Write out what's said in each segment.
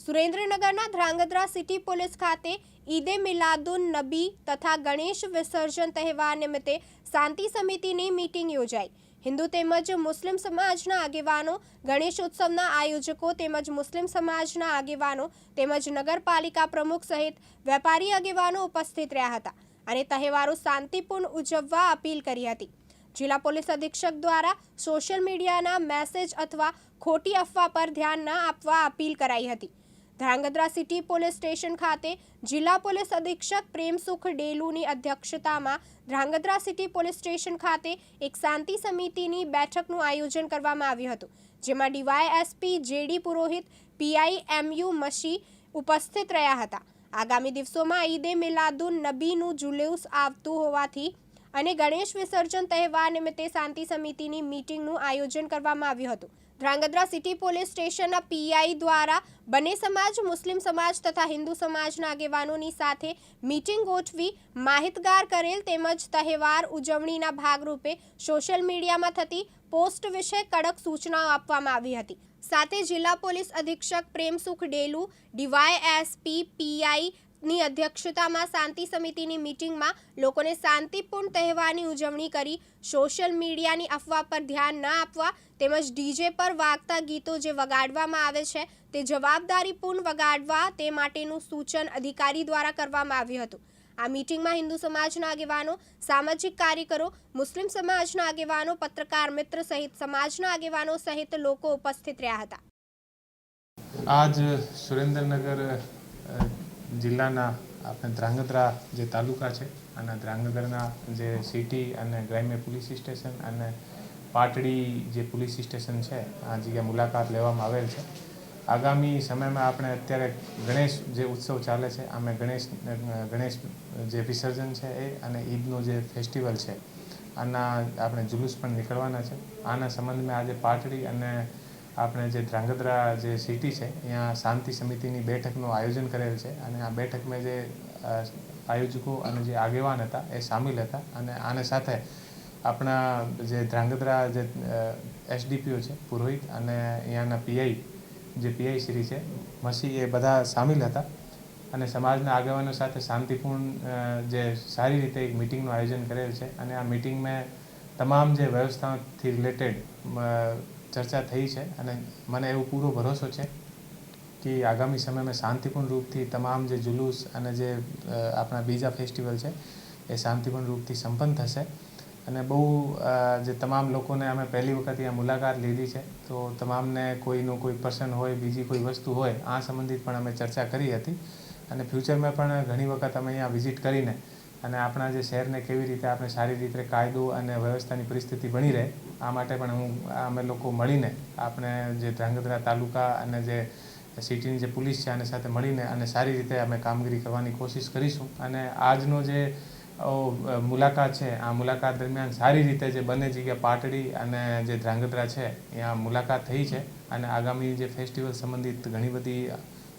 સુરેન્દ્રનગરના Dhrangadhra city police ખાતે ઈદે મિલાદુન નબી તથા ગણેશ વિસર્જન તહેવાર નિમિત્તે શાંતિ સમિતિની મીટિંગ યોજાઈ. હિન્દુ તેમજ મુસ્લિમ સમાજના આગેવાનો ગણેશ ઉત્સવના આયોજકો તેમજ મુસ્લિમ સમાજના આગેવાનો તેમજ નગરપાલિકા પ્રમુખ સહિત વેપારી આગેવાનો ઉપસ્થિત રહ્યા હતા અને તહેવારો શાંતિપૂર્ણ ઉજવવા અપીલ કરી હતી. જિલ્લા પોલીસ અધિક્ષક દ્વારા સોશિયલ મીડિયાના મેસેજ અથવા ખોટી અફવા પર ધ્યાન ન આપવા અપીલ કરાઈ હતી. ધ્રાંગધ્રા સિટી પોલીસ સ્ટેશન ખાતે જિલ્લા પોલીસ અધિક્ષક પ્રેમસુખ ડેલુની અધ્યક્ષતામાં ધ્રાંગધ્રા સિટી પોલીસ સ્ટેશન ખાતે એક શાંતિ સમિતિની બેઠકનું આયોજન કરવામાં આવ્યું હતું, જેમાં DYSP JD Purohit PI MU Mashi ઉપસ્થિત રહ્યા હતા. આગામી દિવસોમાં ઈદે મિલાદુન નબીનું જુલુસ આવતું હોવાથી અને ગણેશ વિસર્જન તહેવાર નિમિત્તે શાંતિ સમિતિની મીટિંગનું આયોજન કરવામાં આવ્યું હતું. ધ્રાંગધ્રા સિટી પોલીસ સ્ટેશનના પીઆઈ દ્વારા બંને સમાજ, મુસ્લિમ સમાજ તથા હિન્દુ સમાજના આગેવાનોની સાથે મીટિંગ ગોઠવી માહિતગાર કરેલ તેમજ તહેવાર ઉજવણીના ભાગરૂપે સોશિયલ મીડિયામાં થતી પોસ્ટ વિશે કડક સૂચનાઓ આપવામાં આવી હતી. સાથે જિલ્લા પોલીસ અધિક્ષક પ્રેમસુખ ડેલુ, ડીવાયએસપી પીઆઈ ની અધ્યક્ષતામાં શાંતિ સમિતિની મીટિંગમાં લોકોને શાંતિપૂર્ણ તહેવારની ઉજવણી કરી, સોશિયલ મીડિયાની અફવા પર ધ્યાન ન આપવા તેમજ ડીજે પર વાગતા ગીતો જે વગાડવામાં આવે છે તે જવાબદારીપૂર્ણ વગાડવા તે માટેનું સૂચન અધિકારી દ્વારા કરવામાં આવ્યું હતું. આ મીટિંગમાં હિન્દુ સમાજના આગેવાનો, સામાજિક કાર્યકરો, મુસ્લિમ સમાજના આગેવાનો, પત્રકાર મિત્ર સહિત સમાજના આગેવાનો સહિત લોકો ઉપસ્થિત રહ્યા હતા. આજ સુરેન્દ્રનગર જિલ્લાના આપણે ધ્રાંગધ્રા જે તાલુકા છે અને ધ્રાંગધ્રાના જે સિટી અને ગ્રામ્ય પોલીસ સ્ટેશન અને પાટડી જે પોલીસ સ્ટેશન છે, આ જગ્યાએ મુલાકાત લેવામાં આવેલ છે. આગામી સમયમાં આપણે અત્યારે ગણેશ જે ઉત્સવ ચાલે છે, આમે ગણેશ ગણેશ જે વિસર્જન છે એ અને ઈદનો જે ફેસ્ટિવલ છે, આના આપણે જુલુસ પણ નીકળવાના છે. આના સંબંધમાં આજે પાટડી અને આપણે જે ધ્રાંગધ્રા જે સિટી છે, ત્યાં શાંતિ સમિતિની બેઠકનું આયોજન કરેલ છે અને આ બેઠકમાં જે આયોજકો અને જે આગેવાન હતા એ સામેલ હતા અને આને સાથે આપણા જે ધ્રાંગધ્રા જે એસડીપીઓ છે, પુરોહિત અને અહીંયાના પીઆઈ જે પીઆઈ શ્રી છે, મસી એ બધા સામેલ હતા અને સમાજના આગેવાનો સાથે શાંતિપૂર્ણ જે સારી રીતે એક મિટિંગનું આયોજન કરેલ છે અને આ મિટિંગમાં તમામ જે વ્યવસ્થાઓથી રિલેટેડ ચર્ચા થઈ છે અને મને એવો પૂરો ભરોસો છે કે આગામી સમયમાં શાંતિપૂર્ણ રૂપથી તમામ જે જુલુસ અને જે આપણા બીજા ફેસ્ટિવલ છે, એ શાંતિપૂર્ણ રૂપથી સંપન્ન થશે. અને બહુ જે તમામ લોકોને અમે પહેલી વખત ત્યાં મુલાકાત લીધી છે, તો તમામને કોઈનું કોઈ પર્સન હોય, બીજી કોઈ વસ્તુ હોય, આ સંબંધિત પણ અમે ચર્ચા કરી હતી. અને ફ્યુચરમાં પણ ઘણી વખત અમે અહીંયા વિઝિટ કરીને અને આપણા જે શહેરને કેવી રીતે આપણે સારી રીતે કાયદો અને વ્યવસ્થાની પરિસ્થિતિ બની રહે, આ માટે પણ હું, અમે લોકો મળીને આપણે જે ધ્રાંગધ્રા તાલુકા અને જે સિટીની જે પોલીસ છે આને સાથે મળીને અને સારી રીતે અમે કામગીરી કરવાની કોશિશ કરીશું. અને આજનો જે મુલાકાત છે, આ મુલાકાત દરમિયાન સારી રીતે જે બંને જગ્યા પાટડી અને જે ધ્રાંગધ્રા છે, ત્યાં મુલાકાત થઈ છે. અને આગામી જે ફેસ્ટિવલ સંબંધિત ઘણી બધી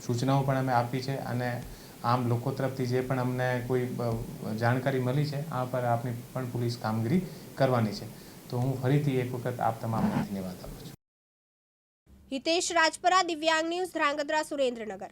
સૂચનાઓ પણ અમે આપી છે. અને આમ લોકો તરફથી જે પણ અમને કોઈ જાણકારી મળી છે, આ પર આપની પણ પોલીસ કામગીરી કરવાની છે. તો હું ફરીથી એક વખત આપ તમામને ધન્યવાદ આપું છું. હિતેશ રાજપરા, દિવ્યાંગ ન્યૂઝ, ધ્રાંગધ્રા, સુરેન્દ્રનગર.